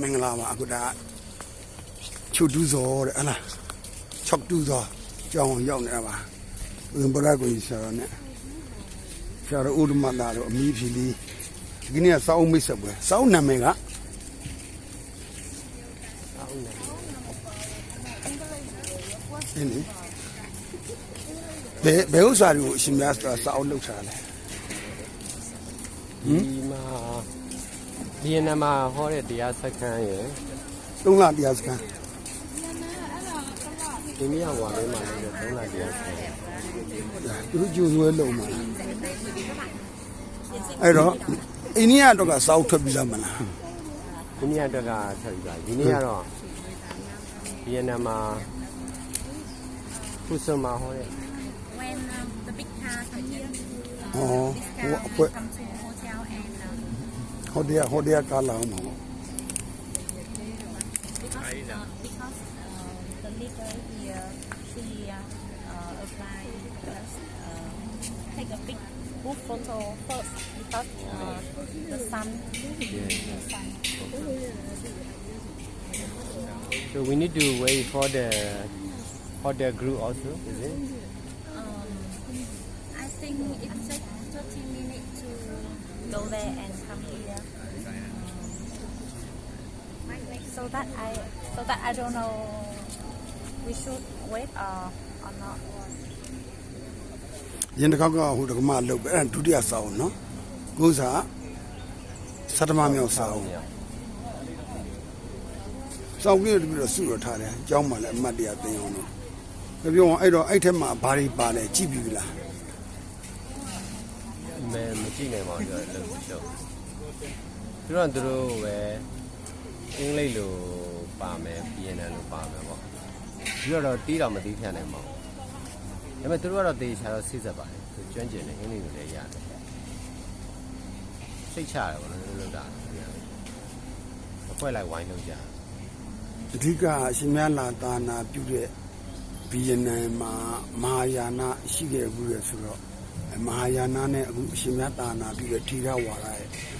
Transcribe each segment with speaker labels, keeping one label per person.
Speaker 1: မင်္ဂလာပါအခုဒါချုပ်တူးစောတဲ့ဟလားချုပ်တူးစောကြောင်းရောက်နေတာပါဦးဘရကိုကြီးဆရာတော်နဲ့ဆရာတော်ဥဒ္ဓမတာတို့အမီးဖြီလီဒီနေ့ကစောင်းမိတ်ဆက်ပွဲစောင်းနာမည်ကအင်းလေဘယ်ဘယ်ဥစ္စာတွေကိုအရှင်များဆိုတာစောင်းလောက်ထားလဲ
Speaker 2: ဒီမှာ ဒီနမှာဟောတဲ့တရားစခန်းရယ်
Speaker 1: သုံးလတရားစခန်း
Speaker 2: ဒီမြောက်ဝါလေးမှာလည်းသုံးလတရားစခန်း
Speaker 1: သူတို့ကြိုးဆွဲလုံမှာအဲ့တော့အိန္ဒိယတော့ကစောက်ထွက်ပြီးသားမလား
Speaker 2: ဒီမြောက်တက်ကဆက်ပြီးပါဒီနေ့ကတော့ဒီနမှာခုစမှာဟောတဲ့
Speaker 3: when um, the big car come here,
Speaker 1: ဩဟို
Speaker 3: car
Speaker 1: အဖွဲ Hodia, Hodia Kala.
Speaker 3: Because, uh, because uh, the leader here, she uh, applied first, uh, take a big book photo first because uh, the sun. Yeah.
Speaker 2: So we need to wait for the for the group also, is it?
Speaker 3: Um, I think it takes 30 minutes to go there and so that I so that I don't know we should wait or or not
Speaker 1: ရင်တစ်ခေါက်ကဟိုတက္ကမလောက်ပဲအဲ့ဒုတိယစာအုပ်နော်ကိုးစာစတမမြောက်စာအုပ်စောင့်ပြီးတော့ပြီးတော့စုရထားတယ်အကြောင်းမှလည်းအမှတ်တရသိအောင်လို့ပြပြောအောင်အဲ့တော့အဲ့ထက်မှဘာတွေပါလဲကြည့်ပြီလား
Speaker 2: မဲမကြည့်နိုင်ပါဘူးတော့သူတို့သူတို့ပဲ အင်္ဂလိပ်လိုပါမယ်ပြည်နယ်လိုပါမယ်ပေါ့ပြီးတော့တီးတော့မတီးဖြတ်နိုင်ပါဘူးဒါပေမဲ့သူတို့ကတော့တေချာတော့စိတ်ဆက်ပါတယ်သူကျွမ်းကျင်တယ်အင်္ဂလိပ်လိုလည်းရတယ်စိတ်ချရတယ်ပေါ့နော်လို့လို့တာအဖွဲလိုက်ဝိုင်းလို့ကြ
Speaker 1: အဓိကအရှင်မြတ်လာသာနာပြုတဲ့ဗီယက်နမ်မှာမဟာယာနရှိခဲ့ဘူးလေဆိုတော့အဲမဟာယာနနဲ့အခုအရှင်မြတ်သာနာပြုတဲ့ထေရဝါဒရဲ့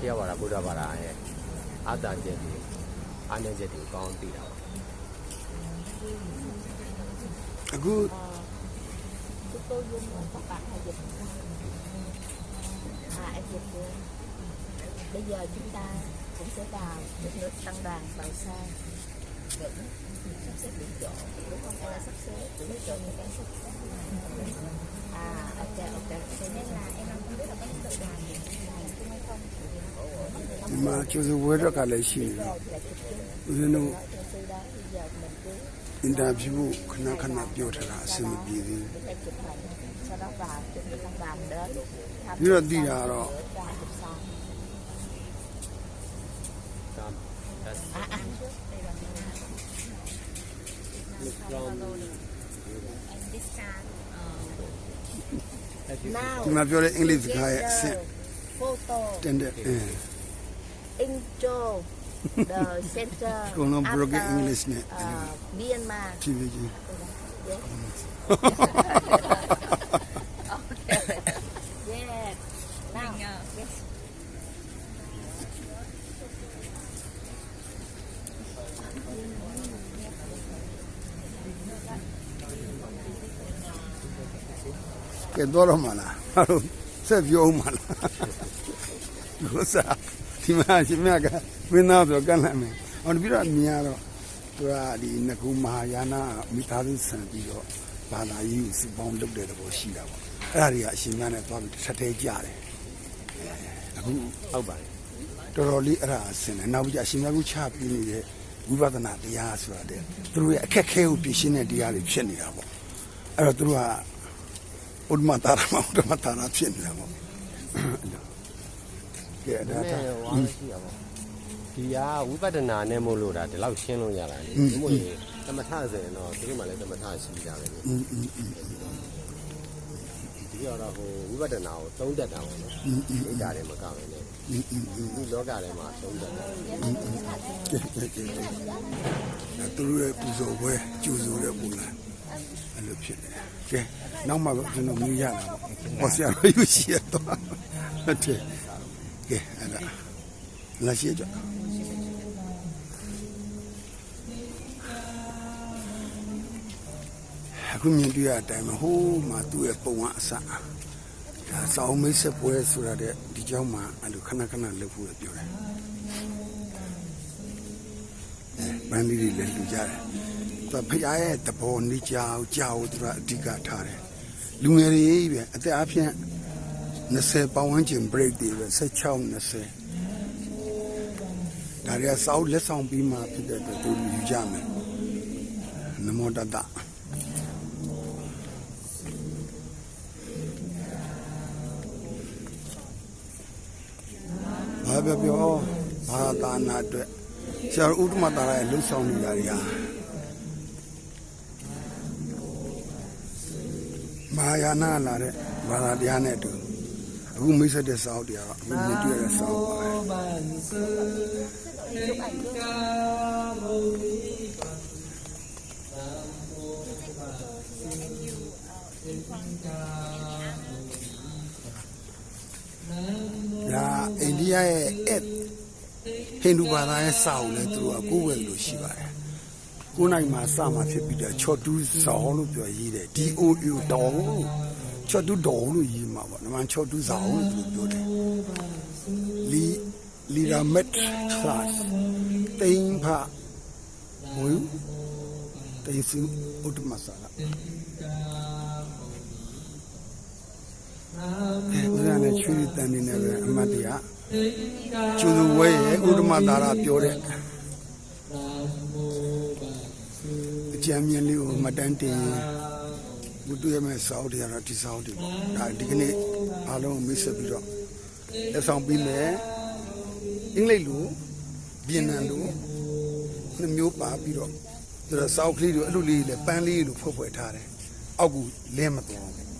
Speaker 1: တရား
Speaker 2: ဘာသာဗုဒ္ဓဘာသာရဲ့အာသာချက်တွေအာဏာချက်တွေကောင်းသိတာပေါ့
Speaker 1: အခု
Speaker 3: Chúng tôi dùng một các bạn hay dịch. À em dịch luôn. Bây giờ chúng ta cũng sẽ vào một nước tăng đoàn vào xa vẫn sắp xếp điểm chỗ đúng không hay là sắp xếp điểm chỗ người ta sắp xếp à ok ok thế nên
Speaker 1: မှာကျိုးစဝဲရက်ကလည်းရှိနေတော့ဦးဇင်းတို့
Speaker 3: nói cho sư đó bây giờ mình cứ
Speaker 1: အင်တာဗျူးခဏခဏပြောထားတာအဆင်မပြေသေး
Speaker 3: chúng ta chụp hình sau đó vào chuẩn bị tăng đoàn đến thăm
Speaker 1: ဘူးပြီးတော့သိတာကတော့
Speaker 3: ra chụp xong
Speaker 2: ဒါ
Speaker 3: à à đây là mình and this car now
Speaker 1: ဒီမှာပြောတဲ့အင်္ဂလိပ်စကားရဲ့အဆင့်
Speaker 3: photo
Speaker 1: တင်တဲ့အဲ
Speaker 3: intro the center
Speaker 1: ကုန်လုံး broken
Speaker 3: after,
Speaker 1: English နဲ့
Speaker 3: uh, Myanmar
Speaker 1: ဖြည်းဖြည်းချင်း
Speaker 3: yes now yes
Speaker 1: ကဲတော့တော့မလားဟာလို့ဆက်ပြောဦးမလားကိုစား ဒီမှာရှင်မြတ်ကဝင်းသားဆိုကန့်လန့်မယ်အော်ပြီးတော့မြင်ရတော့သူကဒီငကူမဟာယာနာမိသားစုဆန်ပြီးတော့ဘာသာရေးကိုစပေါင်းလုပ်တဲ့တဘောရှိတာပေါ့အဲ့ဒါတွေကအရှင်မြတ်နဲ့သွားပြီးတစ်ထက်သေးကြတယ်အခု
Speaker 2: ဟုတ်ပါတယ်
Speaker 1: တော်တော်လေးအဲ့ဒါအဆင်တယ်နောက်ပြီးအရှင်မြတ်ကချပြီးနေတဲ့ဝိပဿနာတရားဆိုတာတဲ့သူတို့ရဲ့အခက်ခဲကိုပြရှင်းတဲ့တရားတွေဖြစ်နေတာပေါ့အဲ့တော့သူတို့ကဥဒ္ဓမတာရမဥဒ္ဓမတာရဖြစ်နေတာပေါ့ ကဲ
Speaker 2: ဒါ
Speaker 1: ဒါ
Speaker 2: နဲ့
Speaker 1: ဒါ
Speaker 2: ဟောရှိရပါ ဒီကဝိပဿနာနဲ့မို့လို့ဒါဒီလောက်ရှင်းလို့ရတာလေဒီမို့ရင်သမထဆိုရင်တော့သူတို့မှလည်းသမထရှိကြတယ်လေ
Speaker 1: อืมอืมอืม
Speaker 2: ဒီကတော့ဟိုဝိပဿနာကိုသုံးတတ်တာပေါ့နော်ဒီဓာတ်တွေမကောက်ရင်လည်း
Speaker 1: อืมอืมอืม
Speaker 2: ဒီလောကထဲမှာသုံးတတ်တယ်
Speaker 1: ကဲကဲကဲဒါသူတို့ရဲ့ပူဇော်ပွဲကျူဆိုတဲ့ပုံလားအဲ့လိုဖြစ်နေတယ်ကဲနောက်မှတော့ကျွန်တော်မြင်ရတာပေါ့ဟောဆရာတော်ယူရှိရတော့ဟုတ်တယ် ကဲအဲ့ဒါလာရှိကြအခုမြင်တွေ့ရတဲ့အတိုင်းပဲဟိုးမှာသူ့ရဲ့ပုံကအစဒါစောင်းမိတ်ဆက်ပွဲဆိုတာတဲ့ဒီเจ้าမှာအဲ့လိုခဏခဏလုပ်ဖို့ပြောတယ် ပန်းလေးတွေလည်းလူကြတယ်။သူကဖရားရဲ့တဘောနေကြောက်ကြောက်သူကအဓိကထားတယ်။လူငယ်တွေပဲအသက်အဖျက် 20ပတ်ဝန်းကျင် break တွေပဲ16 20ဒါရီဆောက်လက်ဆောင်ပြီးမှဖြစ်တဲ့အတွက်သူယူကြမယ်။နမောတတဘာပဲပြောဘာသာနာအတွက်ဆရာဥဒ္ဓမတာရရဲ့လှုပ်ဆောင်နေတာတွေဟာမဟာယာနာလာတဲ့ဘာသာတရားနဲ့အတူ အခုမိတ်ဆက်တဲ့စာအုပ်တွေကတော့အခုမြင်တွေ့ရတဲ့စာအုပ်ပါပဲဒါအိန္ဒိယရဲ့အဲ့ဟိန္ဒူဘာသာရဲ့စာအုပ်လည်းသူတို့ကကိုယ်ဝယ်လို့ရှိပါတယ်ကိုယ်နိုင်မှာစမှာဖြစ်ပြီးတော့ချော့တူးစောင်းလို့ပြောရေးတယ် DOU တောင်းလို့ ချော့တူးတောင်းလို့ရေးမှာပေါ့နမန်ချော့တူးစောင်းလို့သူတို့ပြောတယ်လီလီရာမက်ကလတ်တိန်ဖဝူတိန်စင်ဥတ္တမဆာလာအဲဦးဇာနဲ့ချွေးတန်နေတယ်ပဲအမတ်တရားကျူသူဝဲရဲ့ဥဒ္ဓမသာရပြောတဲ့အကြံဉာဏ်လေးကိုမတန်းတင် ရင်ဘုသူရဲ့မဲ့စောက်တွေကတော့ဒီစောက်တွေပေါ့ဒါဒီကနေ့အားလုံးမိတ်ဆက်ပြီးတော့လက်ဆောင်ပြီးမယ်အင်္ဂလိပ်လိုဗီယက်နမ်လိုနှစ်မျိုးပါပြီးတော့ဒါစောက်ကလေးတွေအဲ့လိုလေးလေပန်းလေးလိုဖွဲ့ဖွဲ့ထားတယ်အောက်ကလဲမသွားဘူး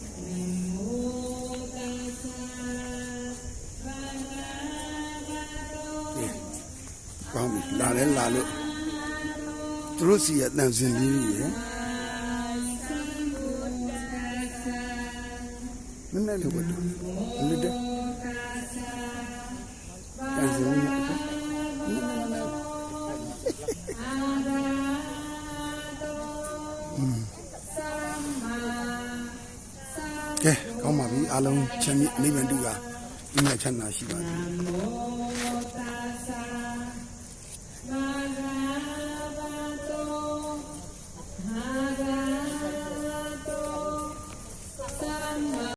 Speaker 1: ကောင်းပြီလာလဲလာလို့သူတို့စီရဲ့တန်စင်လေးကြီးရယ် မနေ့လေးကတော့လေတဲ့တန်စင်လေးကဲကောင်းပါပြီအားလုံးချမ်းမြေနိဗ္ဗာန်တူတာဒီမှာချမ်းသာရှိပါစေ